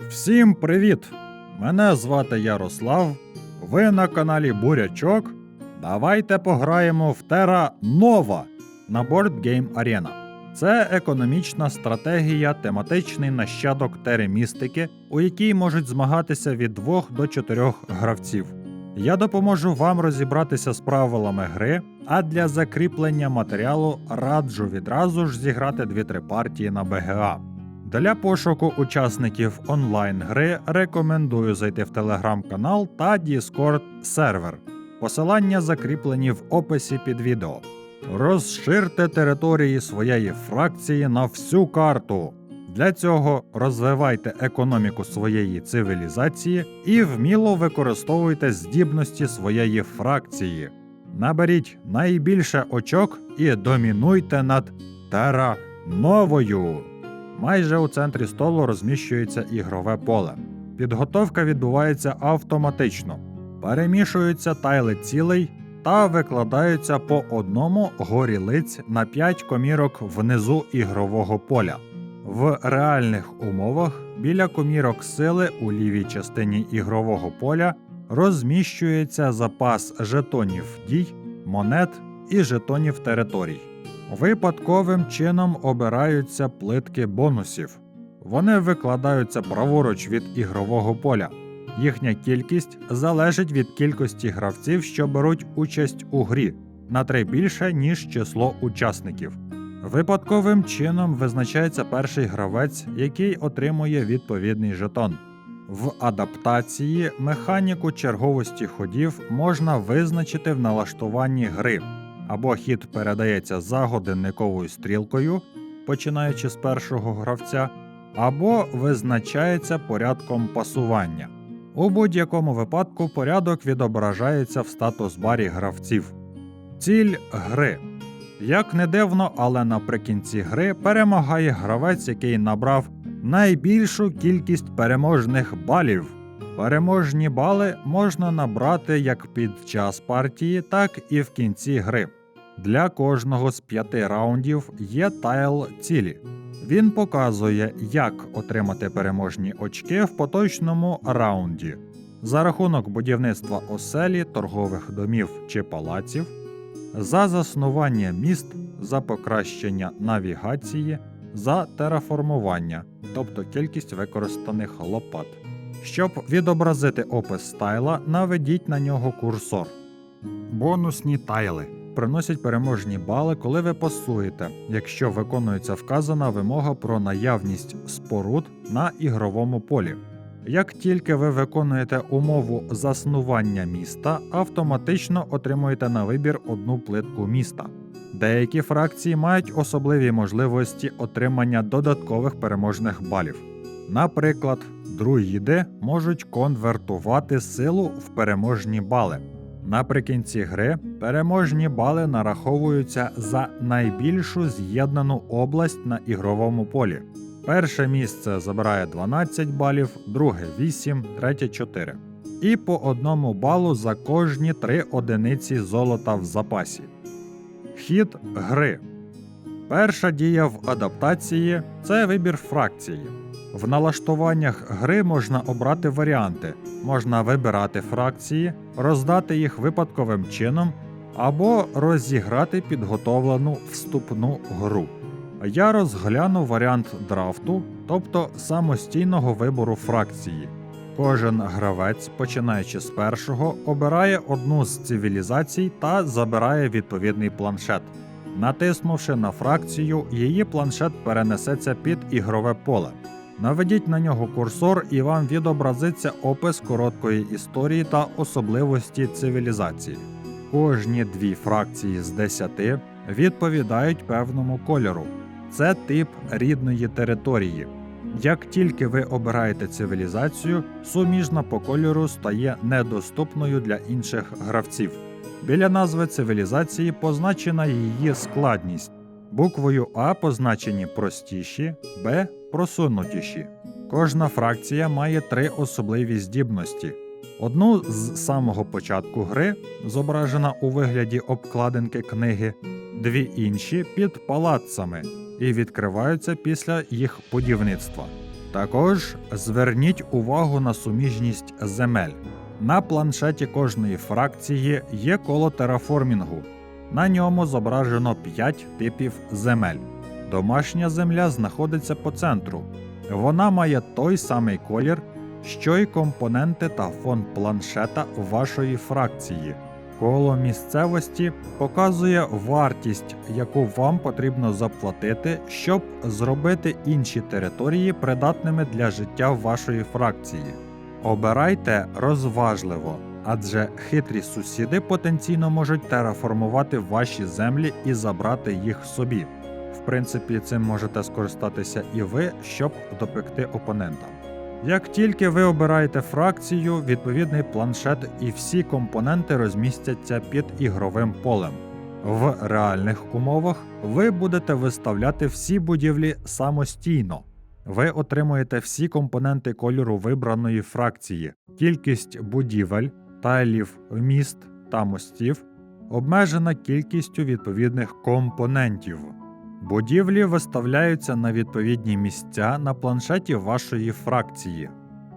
Всім привіт! Мене звати Ярослав. Ви на каналі Бурячок. Давайте пограємо в Terra Nova на Board Game Arena. Це економічна стратегія, тематичний нащадок теремістики, у якій можуть змагатися від 2 до 4 гравців. Я допоможу вам розібратися з правилами гри, а для закріплення матеріалу раджу відразу ж зіграти 2-3 партії на БГА. Для пошуку учасників онлайн-гри рекомендую зайти в телеграм-канал та Discord сервер. Посилання закріплені в описі під відео. Розширте території своєї фракції на всю карту. Для цього розвивайте економіку своєї цивілізації і вміло використовуйте здібності своєї фракції. Наберіть найбільше очок і домінуйте над Тера Новою. Майже у центрі столу розміщується ігрове поле. Підготовка відбувається автоматично. Перемішуються тайли цілей та викладаються по одному горілиць на 5 комірок внизу ігрового поля. В реальних умовах біля комірок сили у лівій частині ігрового поля розміщується запас жетонів дій, монет і жетонів територій. Випадковим чином обираються плитки бонусів. Вони викладаються праворуч від ігрового поля. Їхня кількість залежить від кількості гравців, що беруть участь у грі, на три більше, ніж число учасників. Випадковим чином визначається перший гравець, який отримує відповідний жетон. В адаптації механіку черговості ходів можна визначити в налаштуванні гри або хід передається за годинниковою стрілкою, починаючи з першого гравця, або визначається порядком пасування. У будь-якому випадку порядок відображається в статус-барі гравців. Ціль гри. Як не дивно, але наприкінці гри перемагає гравець, який набрав найбільшу кількість переможних балів. Переможні бали можна набрати як під час партії, так і в кінці гри. Для кожного з п'яти раундів є тайл цілі. Він показує, як отримати переможні очки в поточному раунді за рахунок будівництва оселі, торгових домів чи палаців, за заснування міст, за покращення навігації, за тераформування, тобто кількість використаних лопат. Щоб відобразити опис тайла, наведіть на нього курсор. Бонусні тайли приносять переможні бали, коли ви пасуєте, якщо виконується вказана вимога про наявність споруд на ігровому полі. Як тільки ви виконуєте умову заснування міста, автоматично отримуєте на вибір одну плитку міста. Деякі фракції мають особливі можливості отримання додаткових переможних балів. Наприклад, друїди можуть конвертувати силу в переможні бали. Наприкінці гри переможні бали нараховуються за найбільшу з'єднану область на ігровому полі. Перше місце забирає 12 балів, друге 8, третє 4. І по одному балу за кожні 3 одиниці золота в запасі. Хід гри. Перша дія в адаптації це вибір фракції. В налаштуваннях гри можна обрати варіанти. Можна вибирати фракції, роздати їх випадковим чином або розіграти підготовлену вступну гру. Я розгляну варіант драфту, тобто самостійного вибору фракції. Кожен гравець, починаючи з першого, обирає одну з цивілізацій та забирає відповідний планшет. Натиснувши на фракцію, її планшет перенесеться під ігрове поле. Наведіть на нього курсор, і вам відобразиться опис короткої історії та особливості цивілізації. Кожні дві фракції з 10 відповідають певному кольору. Це тип рідної території. Як тільки ви обираєте цивілізацію, суміжна по кольору стає недоступною для інших гравців. Біля назви цивілізації позначена її складність. Буквою А позначені простіші, Б просунутіші. Кожна фракція має три особливі здібності. Одну з самого початку гри, зображена у вигляді обкладинки книги, дві інші під палацами і відкриваються після їх будівництва. Також зверніть увагу на суміжність земель. На планшеті кожної фракції є коло тераформінгу. На ньому зображено 5 типів земель. Домашня земля знаходиться по центру. Вона має той самий колір, що й компоненти та фон планшета вашої фракції. Коло місцевості показує вартість, яку вам потрібно заплатити, щоб зробити інші території придатними для життя вашої фракції. Обирайте розважливо, адже хитрі сусіди потенційно можуть тераформувати ваші землі і забрати їх собі. В принципі, цим можете скористатися і ви, щоб допекти опонента. Як тільки ви обираєте фракцію, відповідний планшет і всі компоненти розмістяться під ігровим полем. В реальних умовах ви будете виставляти всі будівлі самостійно. Ви отримуєте всі компоненти кольору вибраної фракції, кількість будівель, тайлів, міст та мостів, обмежена кількістю відповідних компонентів. Будівлі виставляються на відповідні місця на планшеті вашої фракції.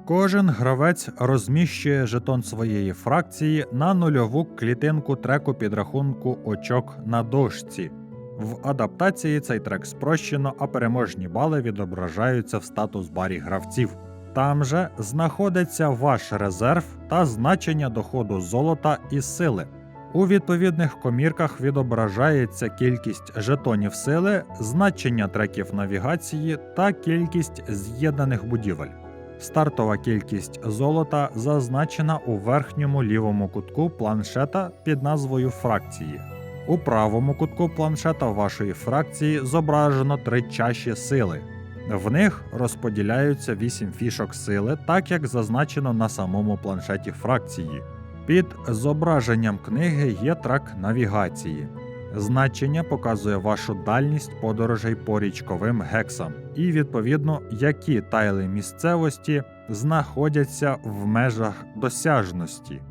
Кожен гравець розміщує жетон своєї фракції на нульову клітинку треку підрахунку очок на дошці. В адаптації цей трек спрощено, а переможні бали відображаються в статус барі гравців. Там же знаходиться ваш резерв та значення доходу золота і сили. У відповідних комірках відображається кількість жетонів сили, значення треків навігації та кількість з'єднаних будівель. Стартова кількість золота зазначена у верхньому лівому кутку планшета під назвою фракції. У правому кутку планшета вашої фракції зображено три чаші сили. В них розподіляються 8 фішок сили, так як зазначено на самому планшеті фракції. Під зображенням книги є трак навігації. Значення показує вашу дальність подорожей по річковим гексам і, відповідно, які тайли місцевості знаходяться в межах досяжності.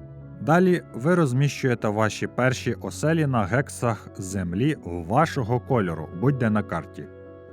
Далі ви розміщуєте ваші перші оселі на гексах землі вашого кольору, будь-де на карті.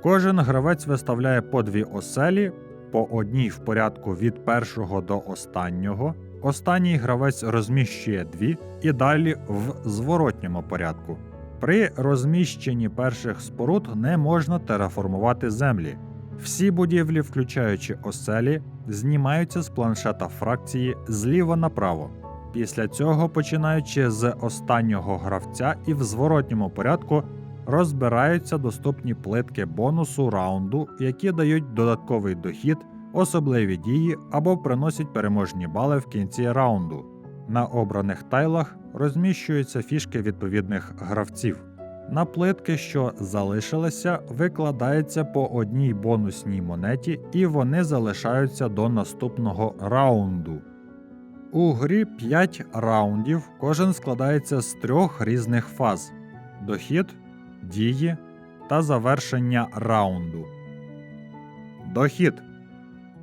Кожен гравець виставляє по дві оселі, по одній в порядку від першого до останнього. Останній гравець розміщує дві і далі в зворотньому порядку. При розміщенні перших споруд не можна тераформувати землі. Всі будівлі, включаючи оселі, знімаються з планшета фракції зліва направо. Після цього, починаючи з останнього гравця і в зворотньому порядку, розбираються доступні плитки бонусу раунду, які дають додатковий дохід, особливі дії або приносять переможні бали в кінці раунду. На обраних тайлах розміщуються фішки відповідних гравців. На плитки, що залишилися, викладається по одній бонусній монеті, і вони залишаються до наступного раунду. У грі 5 раундів, кожен складається з трьох різних фаз: дохід, дії та завершення раунду. Дохід.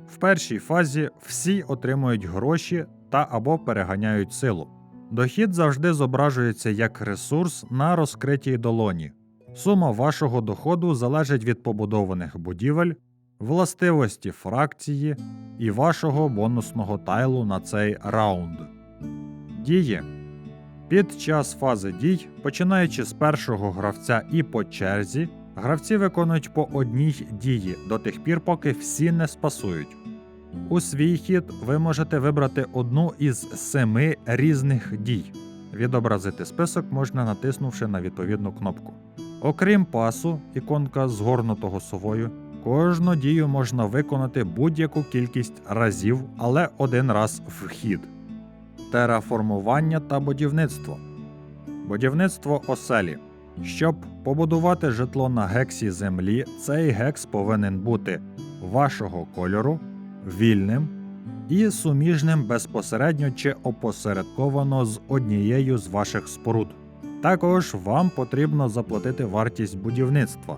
В першій фазі всі отримують гроші та або переганяють силу. Дохід завжди зображується як ресурс на розкритій долоні. Сума вашого доходу залежить від побудованих будівель, властивості фракції і вашого бонусного тайлу на цей раунд. Дії. Під час фази дій, починаючи з першого гравця і по черзі, гравці виконують по одній дії до тих пір, поки всі не спасують. У свій хід ви можете вибрати одну із семи різних дій. Відобразити список можна натиснувши на відповідну кнопку. Окрім пасу, іконка згорнутого совою, кожну дію можна виконати будь-яку кількість разів, але один раз в хід. Тераформування та будівництво. Будівництво оселі. Щоб побудувати житло на гексі землі, цей гекс повинен бути вашого кольору, вільним і суміжним безпосередньо чи опосередковано з однією з ваших споруд. Також вам потрібно заплатити вартість будівництва.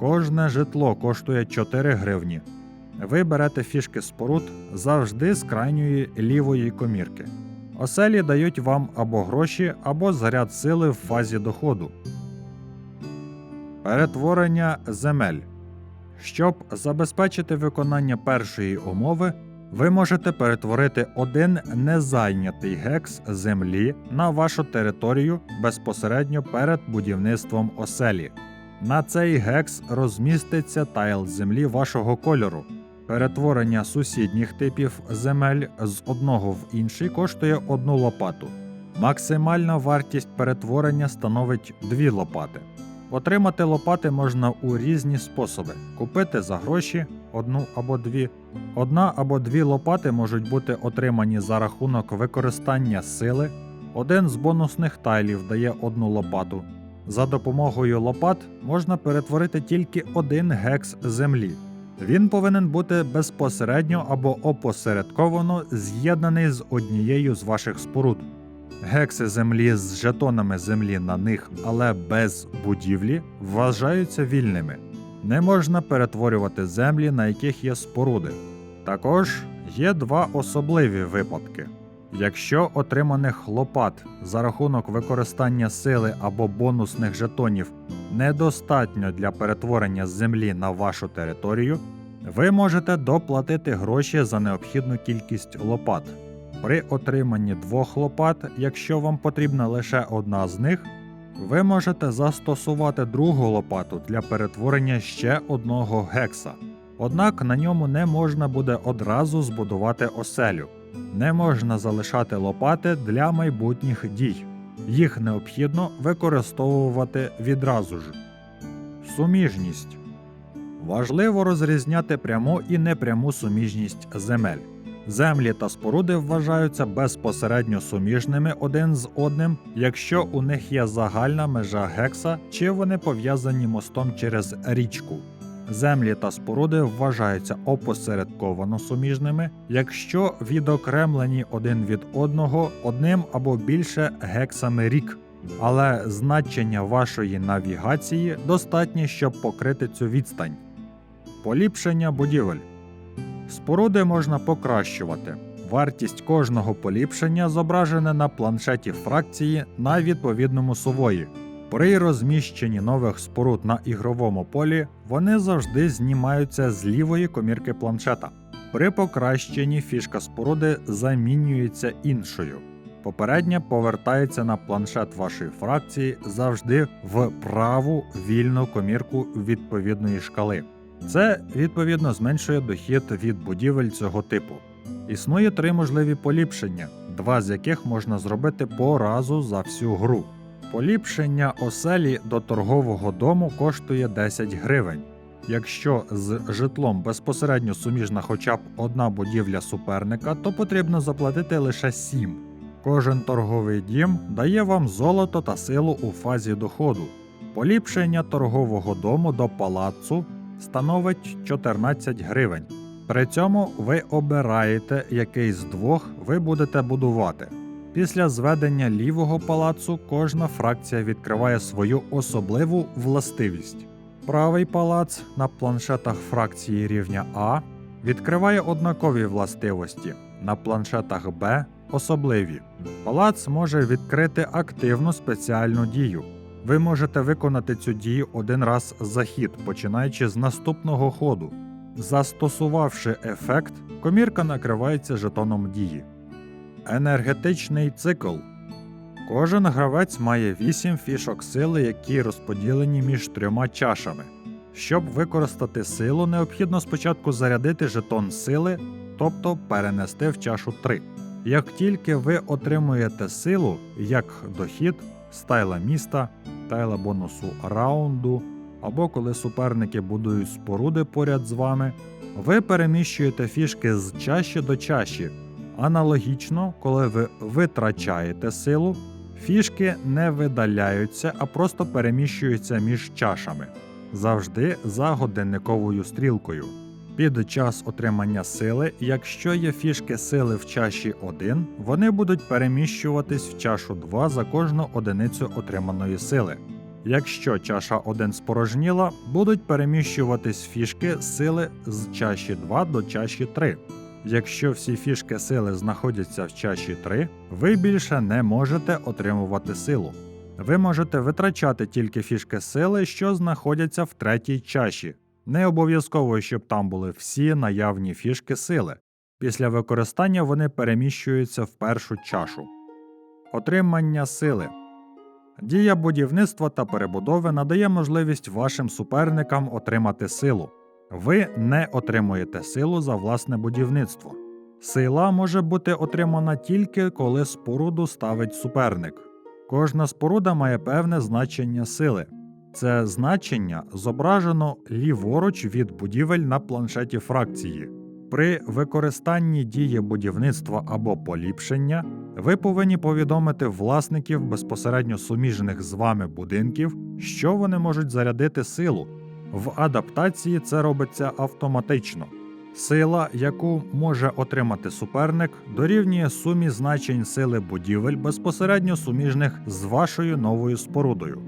Кожне житло коштує 4 гривні. Ви берете фішки споруд завжди з крайньої лівої комірки. Оселі дають вам або гроші, або заряд сили в фазі доходу. Перетворення земель. Щоб забезпечити виконання першої умови, ви можете перетворити один незайнятий гекс землі на вашу територію безпосередньо перед будівництвом оселі. На цей гекс розміститься тайл землі вашого кольору. Перетворення сусідніх типів земель з одного в інший коштує одну лопату. Максимальна вартість перетворення становить дві лопати. Отримати лопати можна у різні способи: купити за гроші одну або дві. Одна або дві лопати можуть бути отримані за рахунок використання сили. Один з бонусних тайлів дає одну лопату. За допомогою лопат можна перетворити тільки один гекс землі. Він повинен бути безпосередньо або опосередковано з'єднаний з однією з ваших споруд. Гекси землі з жетонами землі на них, але без будівлі, вважаються вільними. Не можна перетворювати землі, на яких є споруди. Також є два особливі випадки. Якщо отриманих лопат за рахунок використання сили або бонусних жетонів недостатньо для перетворення землі на вашу територію, ви можете доплатити гроші за необхідну кількість лопат. При отриманні двох лопат, якщо вам потрібна лише одна з них, ви можете застосувати другу лопату для перетворення ще одного гекса. Однак на ньому не можна буде одразу збудувати оселю. Не можна залишати лопати для майбутніх дій. Їх необхідно використовувати відразу ж. Суміжність важливо розрізняти пряму і непряму суміжність земель. Землі та споруди вважаються безпосередньо суміжними один з одним, якщо у них є загальна межа гекса чи вони пов'язані мостом через річку. Землі та споруди вважаються опосередковано суміжними, якщо відокремлені один від одного одним або більше гексами рік. Але значення вашої навігації достатнє, щоб покрити цю відстань. Поліпшення будівель. Споруди можна покращувати. Вартість кожного поліпшення зображена на планшеті фракції на відповідному сувої. При розміщенні нових споруд на ігровому полі вони завжди знімаються з лівої комірки планшета. При покращенні фішка споруди замінюється іншою. Попередня повертається на планшет вашої фракції завжди в праву вільну комірку відповідної шкали. Це відповідно зменшує дохід від будівель цього типу. Існує три можливі поліпшення, два з яких можна зробити по разу за всю гру. Поліпшення оселі до торгового дому коштує 10 гривень. Якщо з житлом безпосередньо суміжна хоча б одна будівля суперника, то потрібно заплатити лише 7. Кожен торговий дім дає вам золото та силу у фазі доходу. Поліпшення торгового дому до палацу становить 14 гривень. При цьому ви обираєте, який з двох ви будете будувати. Після зведення лівого палацу кожна фракція відкриває свою особливу властивість. Правий палац на планшетах фракції рівня А відкриває однакові властивості, на планшетах Б особливі. Палац може відкрити активну спеціальну дію. Ви можете виконати цю дію один раз за хід, починаючи з наступного ходу. Застосувавши ефект, комірка накривається жетоном дії. Енергетичний цикл. Кожен гравець має 8 фішок сили, які розподілені між трьома чашами. Щоб використати силу, необхідно спочатку зарядити жетон сили, тобто перенести в чашу 3. Як тільки ви отримуєте силу, як дохід, стайла міста, тайла бонусу раунду, або коли суперники будують споруди поряд з вами, ви переміщуєте фішки з чаші до чаші. Аналогічно, коли ви витрачаєте силу, фішки не видаляються, а просто переміщуються між чашами, завжди за годинниковою стрілкою. Під час отримання сили, якщо є фішки сили в чаші 1, вони будуть переміщуватись в чашу 2 за кожну одиницю отриманої сили. Якщо чаша 1 спорожніла, будуть переміщуватись фішки сили з чаші 2 до чаші 3. Якщо всі фішки сили знаходяться в чаші 3, ви більше не можете отримувати силу. Ви можете витрачати тільки фішки сили, що знаходяться в третій чаші. Не обов'язково, щоб там були всі наявні фішки сили. Після використання вони переміщуються в першу чашу. Отримання сили. Дія будівництва та перебудови надає можливість вашим суперникам отримати силу. Ви не отримуєте силу за власне будівництво. Сила може бути отримана тільки коли споруду ставить суперник. Кожна споруда має певне значення сили. Це значення зображено ліворуч від будівель на планшеті фракції. При використанні дії будівництва або поліпшення ви повинні повідомити власників безпосередньо суміжних з вами будинків, що вони можуть зарядити силу. В адаптації це робиться автоматично. Сила, яку може отримати суперник, дорівнює сумі значень сили будівель безпосередньо суміжних з вашою новою спорудою.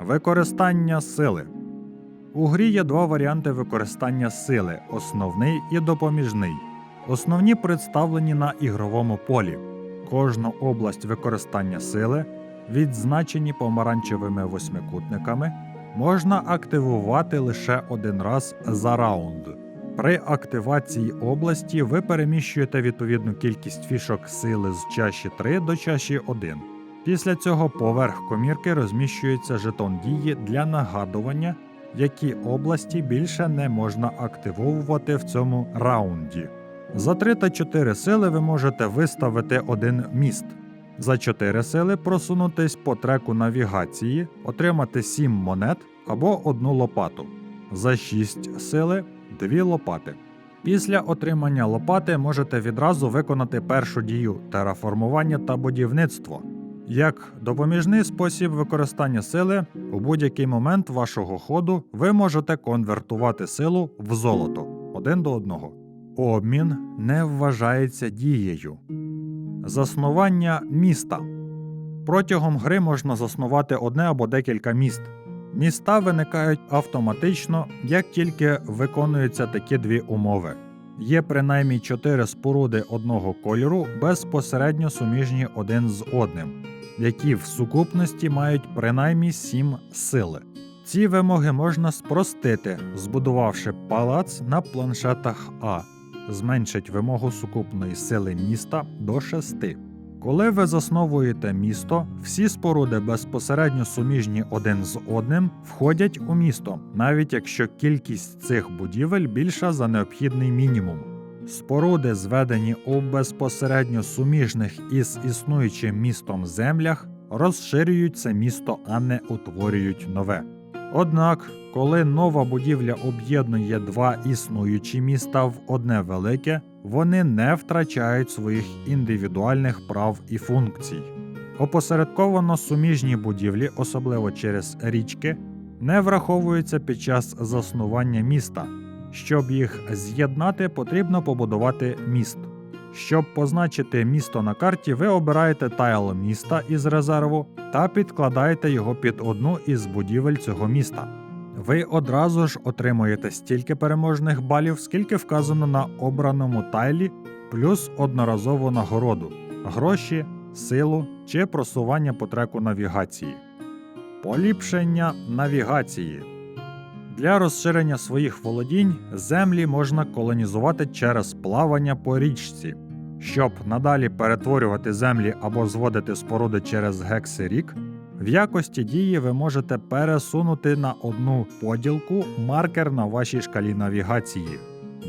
Використання сили. У грі є два варіанти використання сили основний і допоміжний. Основні представлені на ігровому полі. Кожну область використання сили, відзначені помаранчевими восьмикутниками, можна активувати лише один раз за раунд. При активації області ви переміщуєте відповідну кількість фішок сили з чаші 3 до чаші 1. Після цього поверх комірки розміщується жетон дії для нагадування, які області більше не можна активовувати в цьому раунді. За 3 та 4 сили ви можете виставити один міст. За 4 сили просунутись по треку навігації, отримати 7 монет або одну лопату. За 6 сили 2 лопати. Після отримання лопати можете відразу виконати першу дію тераформування та будівництво. Як допоміжний спосіб використання сили, у будь-який момент вашого ходу ви можете конвертувати силу в золото один до одного. Обмін не вважається дією. Заснування міста. Протягом гри можна заснувати одне або декілька міст. Міста виникають автоматично, як тільки виконуються такі дві умови. Є принаймні чотири споруди одного кольору безпосередньо суміжні один з одним, які в сукупності мають принаймні сім сили. Ці вимоги можна спростити, збудувавши палац на планшетах А, зменшить вимогу сукупної сили міста до 6. Коли ви засновуєте місто, всі споруди безпосередньо суміжні один з одним входять у місто, навіть якщо кількість цих будівель більша за необхідний мінімум. Споруди, зведені у безпосередньо суміжних із існуючим містом землях, розширюють це місто, а не утворюють нове. Однак, коли нова будівля об'єднує два існуючі міста в одне велике, вони не втрачають своїх індивідуальних прав і функцій. Опосередковано суміжні будівлі, особливо через річки, не враховуються під час заснування міста. Щоб їх з'єднати, потрібно побудувати міст. Щоб позначити місто на карті, ви обираєте тайл міста із резерву та підкладаєте його під одну із будівель цього міста. Ви одразу ж отримуєте стільки переможних балів, скільки вказано на обраному тайлі, плюс одноразову нагороду, гроші, силу чи просування по треку навігації. Поліпшення навігації. Для розширення своїх володінь землі можна колонізувати через плавання по річці. Щоб надалі перетворювати землі або зводити споруди через гексирік, в якості дії ви можете пересунути на одну поділку маркер на вашій шкалі навігації.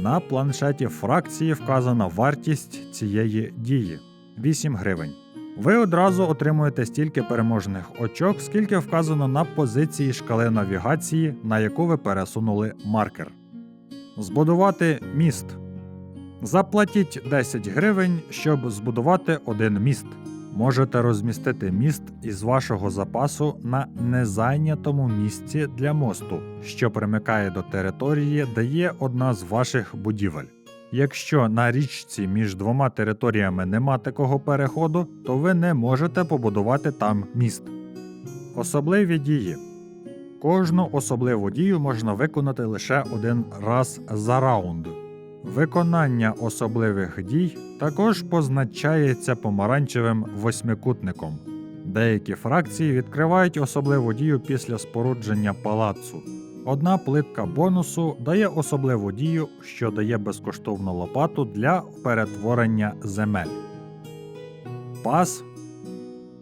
На планшеті фракції вказана вартість цієї дії 8 гривень. Ви одразу отримуєте стільки переможних очок, скільки вказано на позиції шкали навігації, на яку ви пересунули маркер. Збудувати міст. Заплатіть 10 гривень, щоб збудувати один міст. Можете розмістити міст із вашого запасу на незайнятому місці для мосту, що примикає до території, де є одна з ваших будівель. Якщо на річці між двома територіями нема такого переходу, то ви не можете побудувати там міст. Особливі дії. Кожну особливу дію можна виконати лише один раз за раунд. Виконання особливих дій також позначається помаранчевим восьмикутником. Деякі фракції відкривають особливу дію після спорудження палацу. Одна плитка бонусу дає особливу дію, що дає безкоштовну лопату для перетворення земель. Пас.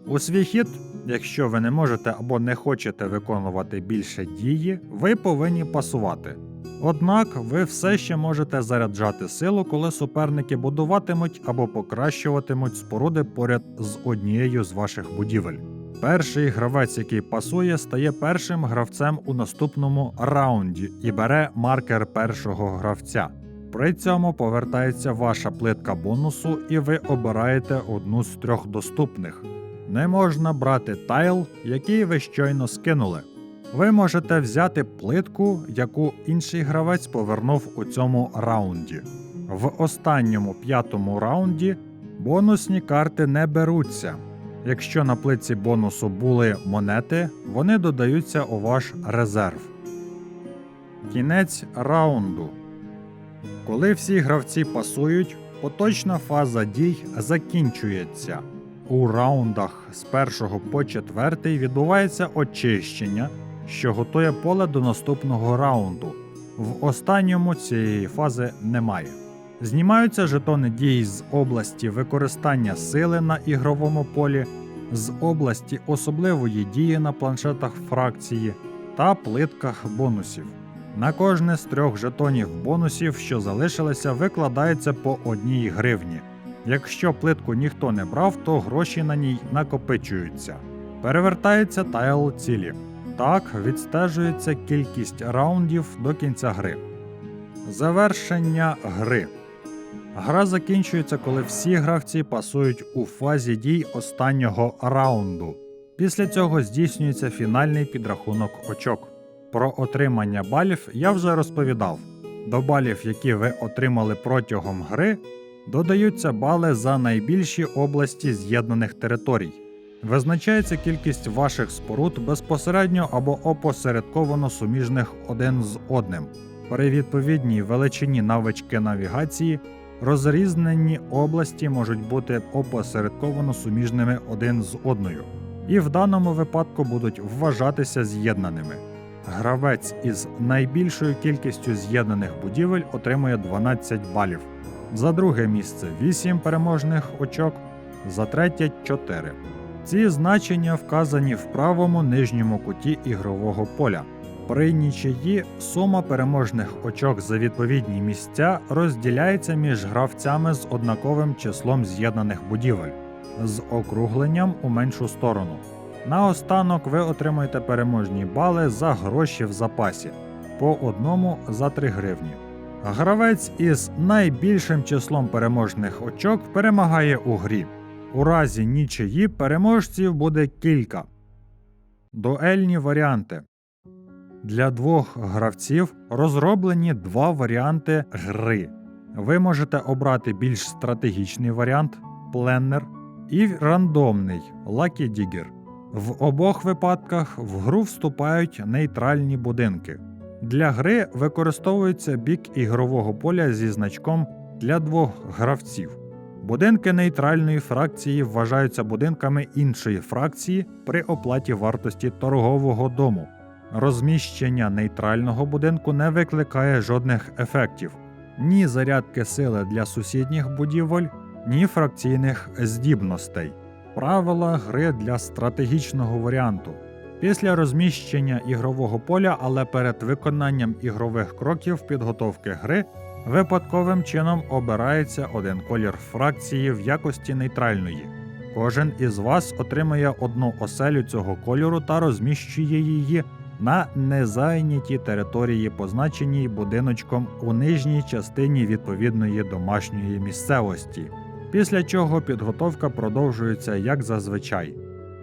У свій хід, якщо ви не можете або не хочете виконувати більше дії, ви повинні пасувати. Однак ви все ще можете заряджати силу, коли суперники будуватимуть або покращуватимуть споруди поряд з однією з ваших будівель. Перший гравець, який пасує, стає першим гравцем у наступному раунді і бере маркер першого гравця. При цьому повертається ваша плитка бонусу, і ви обираєте одну з трьох доступних. Не можна брати тайл, який ви щойно скинули. Ви можете взяти плитку, яку інший гравець повернув у цьому раунді. В останньому п'ятому раунді бонусні карти не беруться. Якщо на плитці бонусу були монети, вони додаються у ваш резерв. Кінець раунду. Коли всі гравці пасують, поточна фаза дій закінчується. У раундах з першого по четвертий відбувається очищення, що готує поле до наступного раунду. В останньому цієї фази немає. Знімаються жетони дій з області використання сили на ігровому полі, з області особливої дії на планшетах фракції та плитках бонусів. На кожне з трьох жетонів бонусів, що залишилися, викладається по одній гривні. Якщо плитку ніхто не брав, то гроші на ній накопичуються. Перевертається тайл цілі. Так відстежується кількість раундів до кінця гри. Завершення гри. Гра закінчується, коли всі гравці пасують у фазі дій останнього раунду. Після цього здійснюється фінальний підрахунок очок. Про отримання балів я вже розповідав. До балів, які ви отримали протягом гри, додаються бали за найбільші області з'єднаних територій. Визначається кількість ваших споруд безпосередньо або опосередковано суміжних один з одним. При відповідній величині навички навігації розрізнені області можуть бути опосередковано суміжними один з одною, і в даному випадку будуть вважатися з'єднаними. Гравець із найбільшою кількістю з'єднаних будівель отримує 12 балів. За друге місце 8 переможних очок, за третє 4. Ці значення вказані в правому нижньому куті ігрового поля. При нічиї сума переможних очок за відповідні місця розділяється між гравцями з однаковим числом з'єднаних будівель з округленням у меншу сторону. Наостанок ви отримаєте переможні бали за гроші в запасі по одному за 3 гривні. Гравець із найбільшим числом переможних очок перемагає у грі. У разі нічиї переможців буде кілька. Дуельні варіанти. Для двох гравців розроблені два варіанти гри. Ви можете обрати більш стратегічний варіант пленнер і рандомний Lucky Digger. В обох випадках в гру вступають нейтральні будинки. Для гри використовується бік ігрового поля зі значком для двох гравців. Будинки нейтральної фракції вважаються будинками іншої фракції при оплаті вартості торгового дому. Розміщення нейтрального будинку не викликає жодних ефектів ні зарядки сили для сусідніх будівель, ні фракційних здібностей. Правила гри для стратегічного варіанту. Після розміщення ігрового поля, але перед виконанням ігрових кроків підготовки гри, випадковим чином обирається один колір фракції в якості нейтральної. Кожен із вас отримає одну оселю цього кольору та розміщує її на незайнятій території, позначеній будиночком у нижній частині відповідної домашньої місцевості. Після чого підготовка продовжується як зазвичай.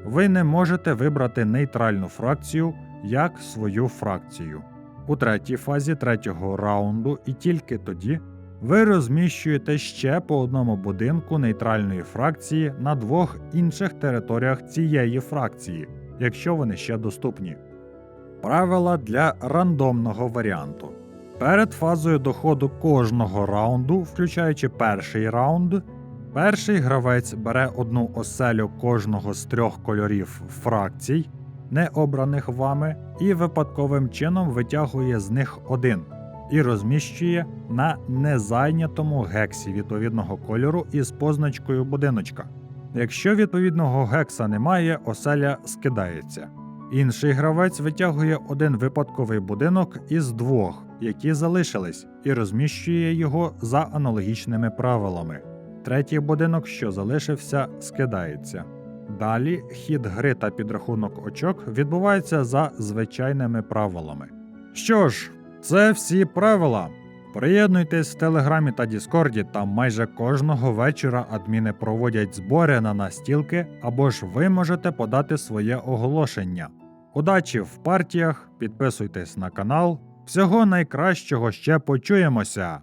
Ви не можете вибрати нейтральну фракцію як свою фракцію. У третій фазі третього раунду і тільки тоді ви розміщуєте ще по одному будинку нейтральної фракції на двох інших територіях цієї фракції, якщо вони ще доступні. Правила для рандомного варіанту. Перед фазою доходу кожного раунду, включаючи перший раунд, перший гравець бере одну оселю кожного з трьох кольорів фракцій, не обраних вами, і випадковим чином витягує з них один і розміщує на незайнятому гексі відповідного кольору із позначкою будиночка. Якщо відповідного гекса немає, оселя скидається. Інший гравець витягує один випадковий будинок із двох, які залишились, і розміщує його за аналогічними правилами. Третій будинок, що залишився, скидається. Далі хід гри та підрахунок очок відбувається за звичайними правилами. Що ж, це всі правила. Приєднуйтесь в Телеграмі та Діскорді, там майже кожного вечора адміни проводять збори на настілки, або ж ви можете подати своє оголошення. Удачі в партіях, підписуйтесь на канал. Всього найкращого ще почуємося!